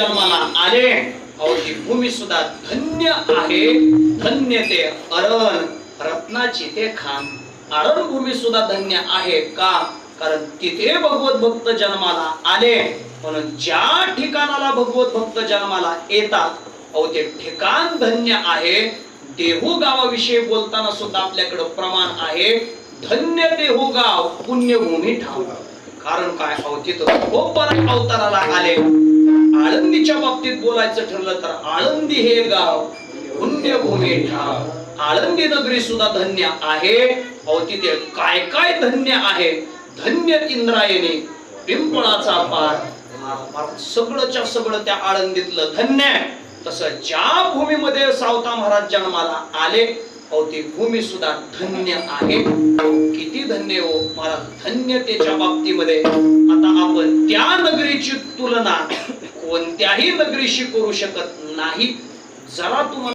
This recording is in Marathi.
जन्माला आले. अहो ही भूमी सुद्धा धन्य आहे. धन्य ते अरण. रत्नाची ते खान. अरण भूमी सुद्धा धन्य आहे का? कारण तिथे भगवत भक्त जन्माला आले. म्हणून ज्या ठिकाणाला भगवत भक्त जन्माला येतात अहो ते ठिकाण धन्य आहे. देहू गावाविषयी बोलताना सुद्धा आपल्याकडे प्रमाण आहे. धन्य देहू गाव पुण्यभूमी ठाव कारण काय? अहो तिथं खूप अवताराला आले. बाबतीत बोलायचं ठरलं तर आळंदी हे गाव पुण्यभूमी ठाव आळंदी नगरी सुद्धा धन्य आहे. अहो तिथे काय काय धन्य आहे? धन्य इंद्रायणी पिंपळाचा पार. सगळंच्या सगळं त्या आळंदीतलं धन्य आहे. तसं ज्या भूमीमध्ये सावता महाराज जन्माला आले अहो ती भूमी सुद्धा धन्य आहे. किती धन्य हो महाराज धन्यतेच्या बाबतीमध्ये. आता आपण त्या नगरीची तुलना कोणत्याही नगरीशी करू शकत नाही. जरा तुम्हाला